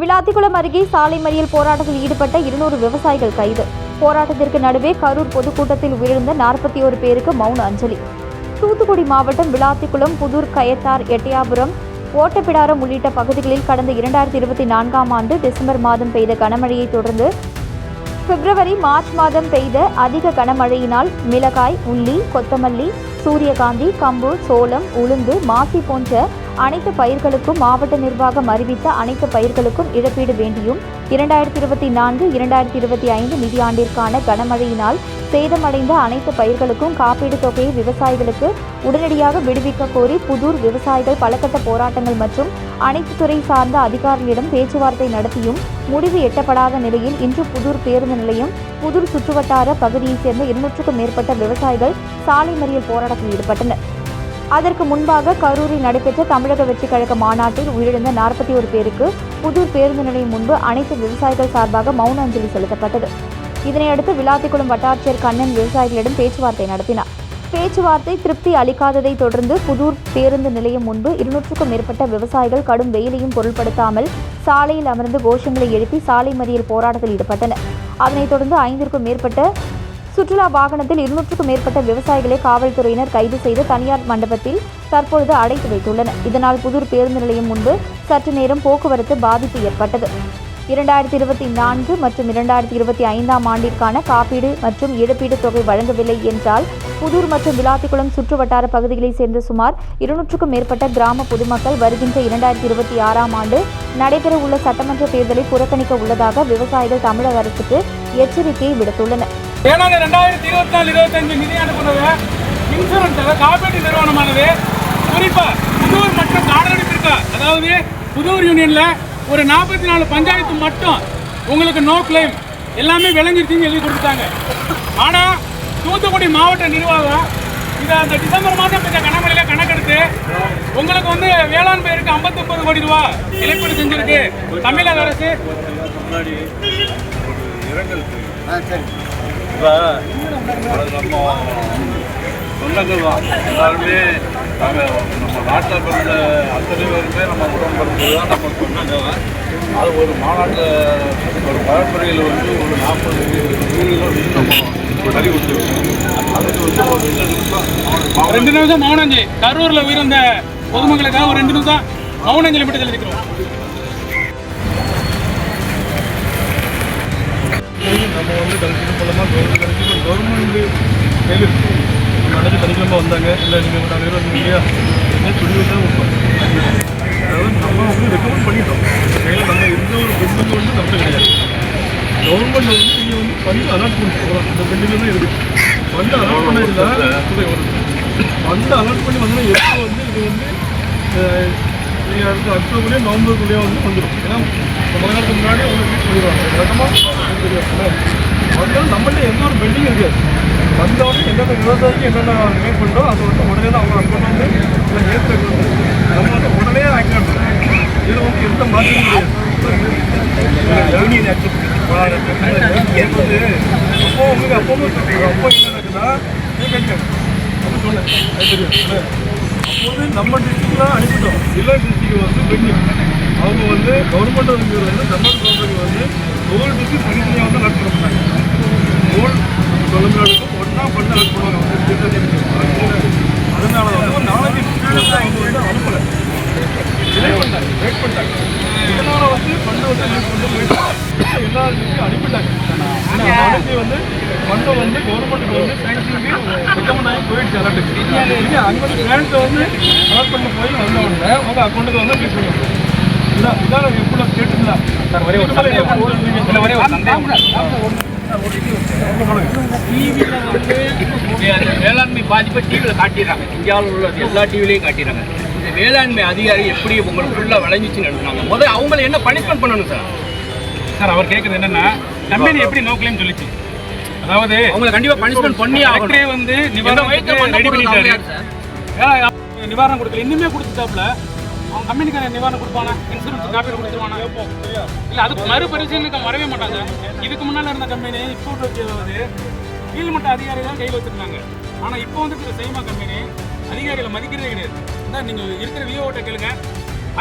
விளாத்திக்குளம் அருகே சாலை மறியல் போராட்டத்தில் ஈடுபட்ட இருநூறு விவசாயிகள் கைது. போராட்டத்திற்கு நடுவே கரூர் பொதுக்கூட்டத்தில் உயிரிழந்த நாற்பத்தி ஒரு பேருக்கு மௌன அஞ்சலி. தூத்துக்குடி மாவட்டம் விளாத்திக்குளம் புதூர் கயத்தார் எட்டயாபுரம் ஓட்டப்பிடாரம் உள்ளிட்ட பகுதிகளில் கடந்த இரண்டாயிரத்தி இருபத்தி நான்காம் ஆண்டு டிசம்பர் மாதம் பெய்த கனமழையை தொடர்ந்து பிப்ரவரி மார்ச் மாதம் பெய்த அதிக கனமழையினால் மிளகாய் உள்ளி கொத்தமல்லி சூரியகாந்தி கம்பு சோளம் உளுந்து மாசி போன்ற அனைத்து பயிர்களுக்கும் மாவட்ட நிர்வாகம் அறிவித்த அனைத்து பயிர்களுக்கும் இழப்பீடு வேண்டியும் இரண்டாயிரத்தி இருபத்தி நான்கு இரண்டாயிரத்தி இருபத்தி ஐந்து நிதியாண்டிற்கான கனமழையினால் சேதமடைந்த அனைத்து பயிர்களுக்கும் காப்பீடு தொகையை விவசாயிகளுக்கு உடனடியாக விடுவிக்க கோரி புதூர் விவசாயிகள் பலகட்ட போராட்டங்கள் மற்றும் அனைத்து துறை சார்ந்த அதிகாரிகளிடம் பேச்சுவார்த்தை நடத்தியும் முடிவு எட்டப்படாத நிலையில் இன்று புதூர் பேருந்து நிலையம் புதூர் சுற்றுவட்டார பகுதியைச் சேர்ந்த இருநூற்றுக்கும் மேற்பட்ட விவசாயிகள் சாலை மறியல் போராட்டத்தில் ஈடுபட்டனர். அதற்கு முன்பாக கரூரில் நடைபெற்ற தமிழக வெற்றிக் கழக மாநாட்டில் உயிரிழந்த நாற்பத்தி ஒரு பேருக்கு புதூர் பேருந்து நிலையம் முன்பு அனைத்து விவசாயிகள் சார்பாக மௌன அஞ்சலி செலுத்தப்பட்டது. இதனையடுத்து விளாத்திக்குளம் வட்டாட்சியர் கண்ணன் விவசாயிகளிடம் பேச்சுவார்த்தை நடத்தினார். பேச்சுவார்த்தை திருப்தி அளிக்காததை தொடர்ந்து புதூர் பேருந்து நிலையம் முன்பு இருநூற்றுக்கும் மேற்பட்ட விவசாயிகள் கடும் வெயிலையும் பொருட்படுத்தாமல் சாலையில் அமர்ந்து கோஷங்களை எழுப்பி சாலை மறியல் போராட்டத்தில் ஈடுபட்டனர். அதனைத் தொடர்ந்து ஐந்திற்கும் மேற்பட்ட சுற்றுலா வாகனத்தில் இருநூற்றுக்கும் மேற்பட்ட விவசாயிகளை காவல்துறையினர் கைது செய்து தனியார் மண்டபத்தில் தற்பொழுது அடைத்து வைத்துள்ளனர். இதனால் புதூர் பேருந்து நிலையம் முன்பு சற்று நேரம் போக்குவரத்து பாதிப்பு ஏற்பட்டது. இரண்டாயிரத்தி இருபத்தி நான்கு மற்றும் இரண்டாயிரத்தி இருபத்தி ஐந்தாம் ஆண்டிற்கான காப்பீடு மற்றும் இழப்பீடு தொகை வழங்கவில்லை என்றால் புதூர் மற்றும் விளாத்திக்குளம் சுற்றுவட்டார பகுதிகளைச் சேர்ந்த சுமார் இருநூற்றுக்கும் மேற்பட்ட கிராம பொதுமக்கள் வருகின்ற இரண்டாயிரத்தி இருபத்தி ஆறாம் ஆண்டு நடைபெறவுள்ள சட்டமன்ற தேர்தலை புறக்கணிக்க உள்ளதாக விவசாயிகள் தமிழக அரசுக்கு எச்சரிக்கையை விடுத்துள்ளனர். ஏன்னா ரெண்டாயிரத்தி இருபத்தி நாலு இருபத்தஞ்சு நிதியாண்டு கொண்டது இன்சூரன்ஸ் அதாவது காப்பீட்டு நிறுவனமானது குறிப்பா புதூர் மற்றும் காடடிப்பிற்கா அதாவது புதூர் யூனியன்ல ஒரு நாற்பத்தி நாலு பஞ்சாயத்து மட்டும் உங்களுக்கு நோ கிளைம் எல்லாமே விளங்கிருச்சுன்னு எழுதி கொடுத்துட்டாங்க. ஆனா தூத்துக்குடி மாவட்ட நிர்வாகம் இதை அந்த டிசம்பர் மாதம் பெற்ற கணமலையில கணக்கெடுத்து உங்களுக்கு வந்து வேளாண் பயிருக்கு 59 கோடி ரூபா இழப்பீடு செஞ்சிருக்கு. தமிழக அரசு. இப்போ நம்ம சொந்தங்கள் தான் எல்லாருமே நாங்கள் நம்ம நாட்டில் பிறந்த அத்தனை பேருமே நம்ம உடம்பு பிறந்தது தான் நம்ம சொந்தங்கள் அது ஒரு மாநாட்டில் ஒரு பரம்பரையில் வந்து ஒரு நாற்பது வீடுகள் வந்து நம்ம கொடுத்துருக்கோம் அதுக்கு வந்து ஒரு ரெண்டு நிமிஷம் மௌனஞ்சி கரூரில் கரூர்ல உயிர்ந்த பொதுமக்களுக்காக ஒரு ரெண்டு நிமிஷம் மௌனஞ்சலி மட்டும் தெரிவிக்கிறோம் நம்ம வந்து கலெக்டர் மூலமாக கவர்மெண்ட் கலெக்டர் கவர்மெண்ட்டு கேள்வி நம்ம நடந்து கணிக்கலாமா வந்தாங்க. இல்லை நீங்கள் நாலு பேர் இல்லையா? என்ன சொல்லி தான் அதாவது நம்ம வந்து ரெக்கமெண்ட் பண்ணிட்டோம். கையில் நம்ம எந்த ஒரு பெண்ணுக்கு வந்து தப்பு கிடையாது. கவர்மெண்ட் வந்து நீங்கள் வந்து ஃபண்டு அலாட் பண்ணிட்டு இந்த பெண்ணுக்கு தான் இருக்குது ஃபண்டு அலாட் பண்ணதில்லை துறை வரும். அலாட் பண்ணி வந்தால் எப்போ வந்து இது வந்து நீங்கள் அடுத்த அக்டோபர்லேயே நவம்பருக்குள்ளேயே வந்து வந்துடும் ஏன்னா ரொம்ப நேரத்துக்கு முன்னாடி உங்களுக்கு சொல்லிடுவாங்க வழக்கமாக அதனால நம்மளே எந்த ஒரு பெண்டிங் இருக்காது வந்தவொடனே என்னென்ன விவசாயிக்கு என்னென்ன ரிமைட் பண்ணுறோம் அதை வந்து உடனே தான் அவங்க அக்கௌண்ட் வந்து இல்லை ஏற்றுறது நம்ம வந்து உடனே ஆக்டிவ் பண்ணுறோம் இதில் வந்து எந்த மாற்றமும் கிடையாது யூனியன் அப்போ உங்களுக்கு அப்போ அப்போ என்ன நடக்குதுன்னா கேட்கணும் அப்போ சொன்னேன் தெரியும். அப்போது நம்ம டிஸ்ட்ரிக்டில் அனுப்பிட்டோம். எல்லா டிஸ்ட்ரிக்ட் வந்து பெண்டிங். அவங்க வந்து கவர்மெண்ட் வந்து தமிழ் கவர்மெண்ட் வந்து ஒவ்வொரு டிஸ்ட்ரிக்ட் தனித்தனியாக வந்து அலர்ட் பண்ண மாட்டாங்க ஹோல் தமிழ்நாடுக்கும் ஒன்றா பண்ணி அலர்ட் பண்ணுவாங்க. அதனால வந்து நாளைக்கு நாலஞ்சு அவங்க வந்து அனுப்பலை. டிலே பண்ணாங்க. வெயிட் பண்ணிட்டாங்க இதனால வந்து பண்ண வந்து யூஸ் பண்ணி வெயிட் எல்லா டிஸ்ட்ரிக்டும் அனுப்பிட்டாங்க ஏன்னா நாளைக்கு வந்து ஃபண்டை வந்து கவர்மெண்ட்டுக்கு வந்து சேங்ஷனுக்கு ரெக்கமெண்ட் ஆகி போயிடுச்சு அலாட்டுக்கு வந்து கிராண்ட்டை வந்து அலாட் பண்ண போய் உங்கள் அக்கௌண்ட்டுக்கு வந்து பண்ணுவாங்க இதான் இதான் எப்படி கேட்டுங்களா சார் ஒரே ஒரு சந்தேகம். ஒரே ஒரு சந்தேகம். டிவியில் வந்து வேளாண்மை பாதிப்பை டிவியில் காட்டிடுறாங்க. இந்தியாவில் உள்ள எல்லா டிவிலையும் காட்டிடுறாங்க. இந்த வேளாண்மை அதிகாரி எப்படி உங்களுக்கு ஃபுல்லாக விளைஞ்சிச்சுன்னு எழுதுனாங்க முதல்ல அவங்கள என்ன பனிஷ்மெண்ட் பண்ணணும் சார்? சார் அவர் கேட்குறது என்னன்னா கம்பெனி எப்படி நோ கிளைம் சொல்லிச்சு? அதாவது அவங்களை கண்டிப்பாக பனிஷ்மெண்ட் பண்ணி ஆகணும். வந்து நிவாரணம் ரெடி பண்ணிட்டாரு. ஏன் நிவாரணம் கொடுக்கல. இன்னுமே கொடுத்துட்டாப்ல அவன் கம்பெனிக்கான நிவாரணம் கொடுப்பானா இன்சூரன்ஸ் காப்பீடு கொடுத்துருவானா இல்லை அதுக்கு மறுபரிசீலனைக்கு வரவே மாட்டாங்க. இதுக்கு முன்னால் இருந்த கம்பெனி இப்போ வந்து கீழ்மட்ட அதிகாரி தான் கையில் வச்சுருந்தாங்க. ஆனால் இப்போ வந்து சைமா கம்பெனி அதிகாரிகளை மதிக்கிறதே கிடையாது. தான் நீங்கள் இருக்கிற விஓட்ட கேளுங்க.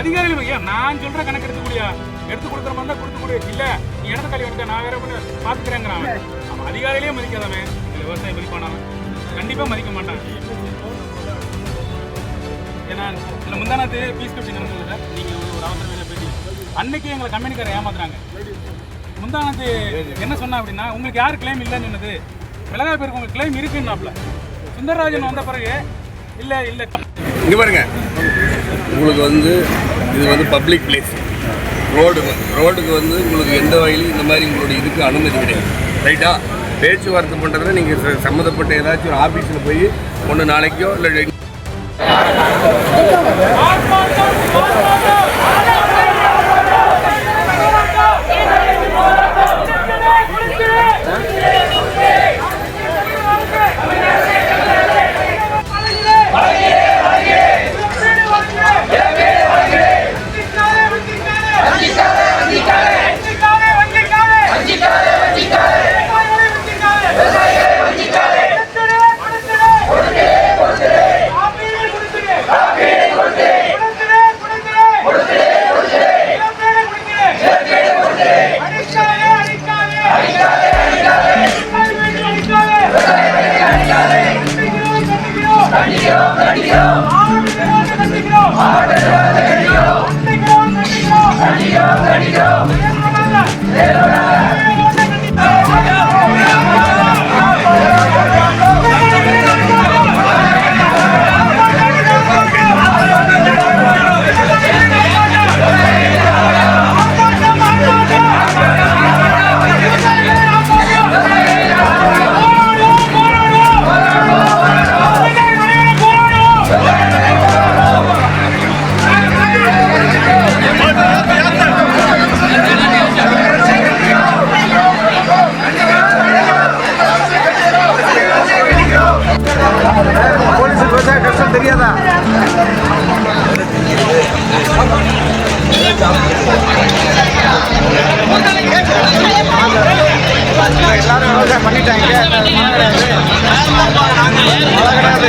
அதிகாரிகள் ஐயா நான் சொல்கிற கணக்கு எடுக்கக்கூடிய எடுத்து கொடுக்குற மாதிரி தான் கொடுத்து கொடு. இல்லை நீ இடத்த காலி நான் வேற பண்ண பார்த்துக்கிறேங்கிறான் அவன். அதிகாரிகளே மதிக்காதவன். விவசாயம் மதிப்பானவன். கண்டிப்பாக மதிக்க மாட்டான். ஏன்னா இல்ல முந்தானத்து பீஸ் கட்டி நடந்தது சார் நீங்கள் ஒரு அவசர வேலை பேசி அன்னைக்கு எங்களை கம்பெனிக்காரர் ஏமாத்துறாங்க முந்தானத்து என்ன சொன்னா அப்படின்னா உங்களுக்கு யார் கிளைம் இல்லைன்னு சொன்னது? விலகா பேருக்கு உங்களுக்கு கிளைம் இருக்குன்னாப்ல. சுந்தரராஜன் வந்த பிறகு இல்லை இல்லை. இங்கே பாருங்க. உங்களுக்கு வந்து இது வந்து பப்ளிக் பிளேஸ் ரோடு ரோடுக்கு வந்து உங்களுக்கு எந்த வகையிலும் இந்த மாதிரி உங்களுடைய இதுக்கு அனுமதி கிடையாது. ரைட்டா பேச்சுவார்த்தை பண்ணுறதுல நீங்கள் சம்மந்தப்பட்ட ஏதாச்சும் ஒரு ஆஃபீஸில் போய் ஒன்று நாளைக்கோ இல்லை Huh? எல்லாரும் விவசாயம் பண்ணிட்டாங்க. மழை கிடையாது